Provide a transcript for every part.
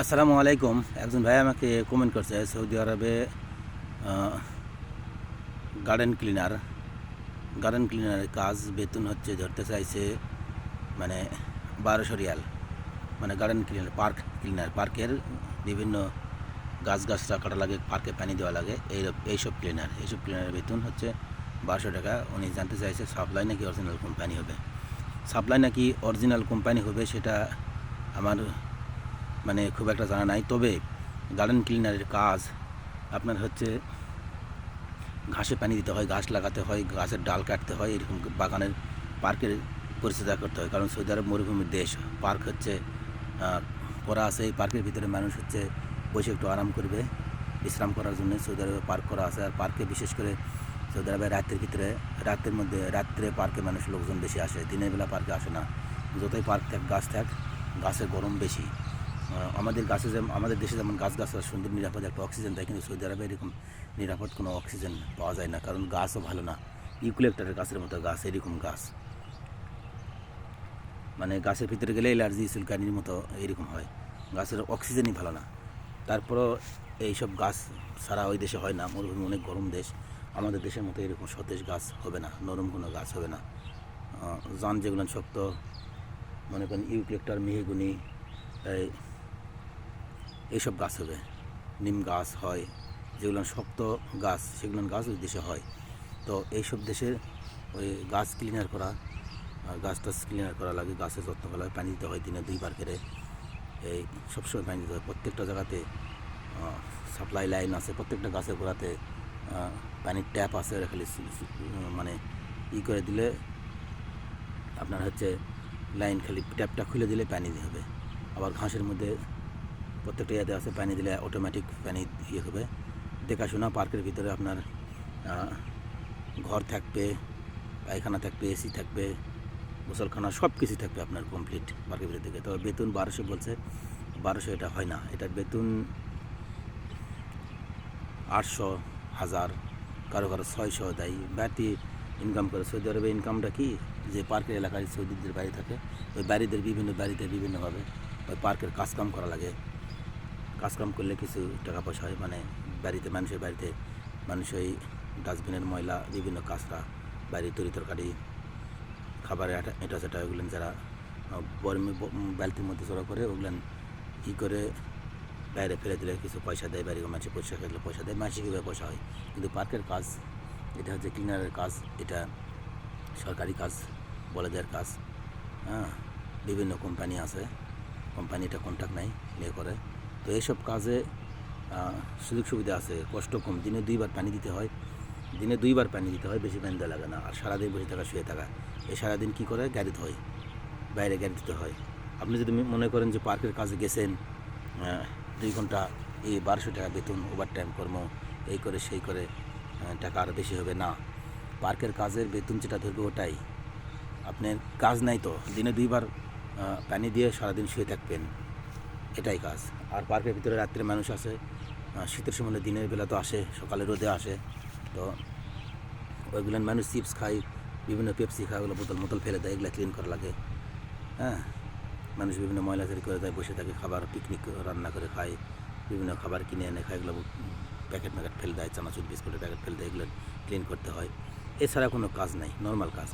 আসসালামু আলাইকুম। একজন ভাই আমাকে কমেন্ট করছে, সৌদি আরবে গার্ডেন ক্লিনার গার্ডেন ক্লিনারের কাজ বেতন হচ্ছে ধরতে চাইছে মানে বারোশো রিয়াল। মানে গার্ডেন ক্লিনার পার্ক ক্লিনার পার্কের বিভিন্ন গাছ গাছটা কাটা লাগে পার্কে পানি দেওয়া লাগে, এই এইসব ক্লিনার এইসব ক্লিনারের বেতন হচ্ছে বারোশো টাকা। উনি জানতে চাইছে সাপ্লাই নাকি অরিজিনাল কোম্পানি হবে। সাপ্লাই নাকি অরিজিনাল কোম্পানি হবে সেটা আমার মানে খুব একটা জানা নাই। তবে গার্ডেন ক্লিনারের কাজ আপনার হচ্ছে ঘাসে পানি দিতে হয় গাছ লাগাতে হয় গাছের ডাল কাটতে হয়, এরকম বাগানের পার্কের পরিচর্যা করতে হয়। কারণ সৌদি আরব মরুভূমির দেশ পার্ক হচ্ছে করা আছে। এই পার্কের ভিতরে মানুষ হচ্ছে বসে একটু আরাম করবে, বিশ্রাম করার জন্য সৌদি আরবে পার্ক করা আছে। আর পার্কে বিশেষ করে সৌদি আরবে রাতের ভিতরে রাতের মধ্যে, রাত্রে পার্কে মানুষ লোকজন বেশি আসে। দিনের বেলা পার্কে আসে না। যতই পার্ক থাক, গাছ থাক গাছের গরম বেশি। আমাদের গাছে যেমন, আমাদের দেশে যেমন গাছ গাছরা সুন্দর নিরাপদ একটা অক্সিজেন দেয়, কিন্তু সৌদি আরবে এরকম নিরাপদ কোনো অক্সিজেন পাওয়া যায় না, কারণ গাছও ভালো না। ইউক্লিপ্টারের গাছের মতো গাছ, এরকম গাছ। মানে গাছের ভিতরে গেলে অ্যালার্জি, চুলকানির মতো এরকম হয়। গাছের অক্সিজেনই ভালো না। তারপরও এইসব গাছ ছাড়া ওই দেশে হয় না। মরুভূমি অনেক গরম দেশ। আমাদের দেশের মতো এরকম সতেজ গাছ হবে না, নরম কোনো গাছ হবে না। যান যেগুলো শক্ত। মনে করেন ইউক্লেক্টার, মেহেগুনি, এই এইসব গাছ হবে। নিম গাছ হয়, যেগুলো শক্ত গাছ সেগুলো গাছ ওই দেশে হয়। তো এইসব দেশে ওই গাছ ক্লিনার করা গাছ টাছ ক্লিনার করা লাগে গাছের যত্ন করা হয় পানি দিতে হয় দিনে দুইবার করে। এই সবসময় পানি দিতে হয়। প্রত্যেকটা জায়গাতে সাপ্লাই লাইন আছে। প্রত্যেকটা গাছের গোড়াতে পানির ট্যাপ আছে। খালি মানে ই করে দিলে আপনার হচ্ছে লাইন খালি ট্যাপটা খুলে দিলে পানি হবে। আবার ঘাসের মধ্যে প্রত্যেকটা ইয়াতে আছে, পানি দিলে অটোমেটিক পানি ইয়ে হবে। দেখাশোনা, পার্কের ভিতরে আপনার ঘর থাকবে, পায়খানা থাকবে, এসি থাকবে গোসলখানা সব কিছু থাকবে আপনার কমপ্লিট পার্কের ভিতরে থেকে। তবে বেতন বারোশো বলছে, বারোশো এটা হয় না। এটার বেতন আটশো হাজার, কারও কারও ছয়শো দেয়। বাড়তি ইনকাম করে সৌদি আরবে ইনকামটা কি? যে পার্কের এলাকায় সৌদিদের বাড়ি থাকে, ওই বাড়িদের বিভিন্ন বাড়িতে বিভিন্নভাবে ওই পার্কের কাজকাম করা লাগে। কাজকাম করলে কিছু টাকা পয়সা হয় মানে বাড়িতে মানুষের বাড়িতে মানুষ ওই ডাস্টবিনের ময়লা, বিভিন্ন কাজটা বাড়ির তরি তরকারি, খাবারের এটা সেটা ওগুলো যারা বরমে বালতির মধ্যে জড়ো করে ওগুলো ই করে বাইরে ফেলে দিলে কিছু পয়সা দেয় বাড়ি মানুষে পয়সা খেলে পয়সা দেয়, মাসিক পয়সা হয়। কিন্তু পার্কের কাজ, এটা হচ্ছে ক্লিনারের কাজ, এটা সরকারি কাজ বলে দেওয়ার কাজ হ্যাঁ বিভিন্ন কোম্পানি আছে কোম্পানি এটা কন্ট্যাক্ট নাই, নিয়ে করে। তো এইসব কাজে সুযোগ সুবিধা আছে, কষ্ট কম। দিনে দুইবার পানি দিতে হয়। দিনে দুইবার পানি দিতে হয়, বেশি পানি দেওয়া লাগে না। আর সারাদিন বসে থাকা, শুয়ে থাকা। এই সারাদিন কী করে? গাড়ি হয়। বাইরে গাড়ি দিতে হয়। আপনি যদি মনে করেন যে পার্কের কাজে গেছেন দুই ঘণ্টা এই বারোশো টাকা বেতন ওভার টাইম কর্ম, এই করে, সেই করে টাকা আরও বেশি হবে, না। পার্কের কাজের বেতন যেটা ধরবে ওটাই। আপনার কাজ নাই তো। দিনে দুইবার পানি দিয়ে সারাদিন শুয়ে থাকবেন। এটাই কাজ। আর পার্কের ভিতরে রাত্রে মানুষ আসে শীতের সময় দিনের বেলা তো আসে, সকালে রোদে আসে। তো ওইগুলো মানুষ চিপস খায়, বিভিন্ন পেপসি খায়, ওগুলো বোতল মোতল ফেলে দেয়, এগুলো ক্লিন করা লাগে। হ্যাঁ মানুষ বিভিন্ন ময়লা তৈরি করে দেয়, বসে থাকে, খাবার পিকনিক রান্না করে খায়, বিভিন্ন খাবার কিনে এনে খায়, এগুলো প্যাকেট ম্যাকেট ফেলে দেয়, চানাচুর, বিস্কুটের প্যাকেট ফেলে দেয়, এগুলো ক্লিন করতে হয়। এছাড়া কোনো কাজ নাই নর্মাল কাজ।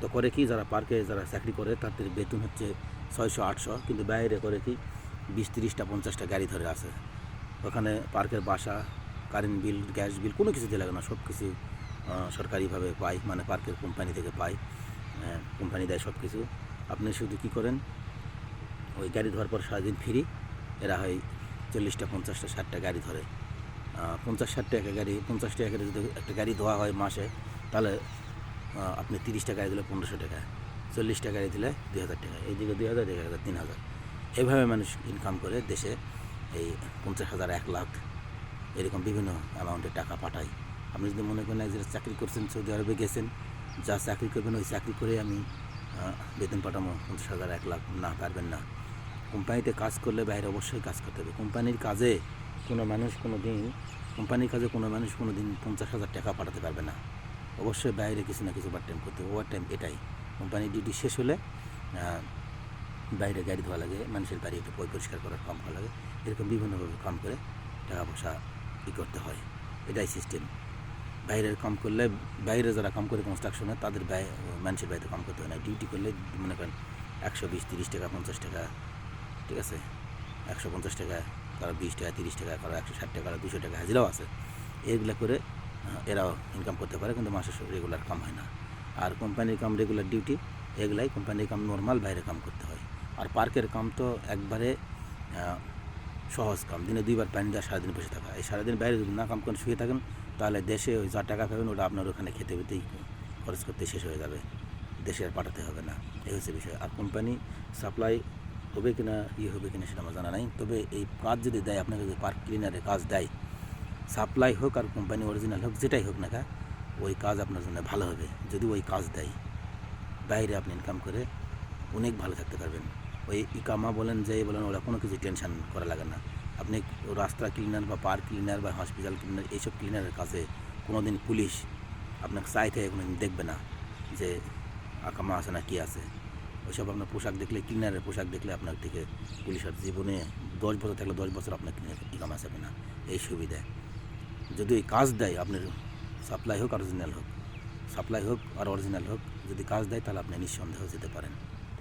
তো করে কি, যারা পার্কে যারা চাকরি করে, তাদের বেতন হচ্ছে ছয়শো, আটশো, কিন্তু বাইরে করে কি বিশ তিরিশটা, পঞ্চাশটা গাড়ি ধরে আছে। ওখানে পার্কের বাসা কারেন্ট বিল গ্যাস বিল কোনো কিছু দিয়ে লাগে না, সব কিছু সরকারিভাবে পাই মানে পার্কের কোম্পানি থেকে পাই কোম্পানি দেয় সব কিছু। আপনি শুধু কী করেন, ওই গাড়ি ধোয়ার পর সারাদিন ফ্রি, এরা হয় চল্লিশটা, পঞ্চাশটা, ষাটটা গাড়ি ধরে। পঞ্চাশ, ষাটটা একটা গাড়ি, পঞ্চাশ টাকা করে যদি একটা গাড়ি ধোয়া হয় মাসে, তাহলে আপনি তিরিশটা গাড়ি দিলে পনেরোশো টাকা, চল্লিশটা গাড়ি দিলে দুই হাজার টাকা, এইদিকে দুই হাজার এক হাজার, তিন হাজার। এইভাবে মানুষ ইনকাম করে দেশে এই পঞ্চাশ হাজার, এক লাখ এরকম বিভিন্ন অ্যামাউন্টের টাকা পাঠায়। আপনি যদি মনে করেন যে চাকরি করছেন, সৌদি আরবে গেছেন, যা চাকরি করবেন, ওই চাকরি করে আমি বেতন পাঠাবো, পঞ্চাশ হাজার, এক লাখ, না, পারবেন না। কোম্পানিতে কাজ করলে বাইরে অবশ্যই কাজ করতে হবে। কোম্পানির কাজে কোনো মানুষ কোনো দিন কোম্পানির কাজে কোনো মানুষ কোনো দিন পঞ্চাশ হাজার টাকা পাঠাতে পারবে না। অবশ্যই বাইরে কিছু না কিছু ওভার টাইম করতে হবে। ওভার টাইম এটাই। কোম্পানির ডিউটি শেষ হলে বাইরে গাড়ি ধোয়া লাগে, মানুষের বাড়ি একটু পরিষ্কার করার কাম করা লাগে, এরকম বিভিন্নভাবে কাম করে টাকা পয়সা ই করতে হয়। এটাই সিস্টেম বাইরের কাম করলে, বাইরে যারা কাম করে কনস্ট্রাকশনে তাদের ব্যয় মানুষের বাড়িতে কাম করতে হয় না। ডিউটি করলে মনে করেন একশো বিশ, তিরিশ টাকা, পঞ্চাশ টাকা, ঠিক আছে? একশো পঞ্চাশ টাকা, কারও বিশ টাকা, তিরিশ টাকা, কারও একশো ষাট টাকা, কারও দুশো টাকা, হাজিরাও আছে। এগুলো করে এরাও ইনকাম করতে পারে, কিন্তু মাসে রেগুলার কাম হয় না। আর কোম্পানির কাম রেগুলার ডিউটি এগুলাই কোম্পানির কাম নর্মাল বাইরে কাম করতে হয়। আর পার্কের কাম তো একবারে সহজ কাম। দিনে দুইবার পানি দেওয়া, সারাদিন বসে থাকা। এই সারাদিন বাইরে যদি না কাম করে শুয়ে থাকেন, তাহলে দেশে ওই যা টাকা পাবেন, ওটা আপনার ওখানে খেতে পেতেই খরচ করতে শেষ হয়ে যাবে। দেশে আর পাঠাতে হবে না। এই হচ্ছে বিষয়। আর কোম্পানি সাপ্লাই হবে কি না ইয়ে হবে কি না সেটা আমার জানা নাই। তবে এই কাজ যদি দেয়, আপনাকে যদি পার্ক ক্লিনারের কাজ দেয় সাপ্লাই হোক আর কোম্পানি অরিজিনাল হোক, যেটাই হোক না ওই কাজ আপনার জন্য ভালো হবে। যদি ওই কাজ দেয়, বাইরে আপনি ইনকাম করে অনেক ভালো থাকতে পারবেন। ওই ইকামা বলেন যে বলেন, ওরা কোনো কিছু টেনশন করা লাগে না। আপনি রাস্তা ক্লিনার বা পার্ক ক্লিনার বা হসপিটাল ক্লিনার এইসব ক্লিনারের কাছে কোনো দিন পুলিশ আপনাকে চাই থেকে কোনো দিন দেখবে না যে আকামা আছে না কী আছে। ওইসব আপনার পোশাক দেখলে ক্লিনারের পোশাক দেখলে আপনার থেকে পুলিশের জীবনে দশ বছর থাকলে দশ বছর আপনার ক্লিনার ইকামা যাবে না। এই সুবিধায় যদি ওই কাজ দেয় আপনার সাপ্লাই হোক অরিজিনাল হোক সাপ্লাই হোক আর অরিজিনাল হোক, যদি কাজ দেয় তাহলে আপনি নিঃসন্দেহ যেতে পারেন।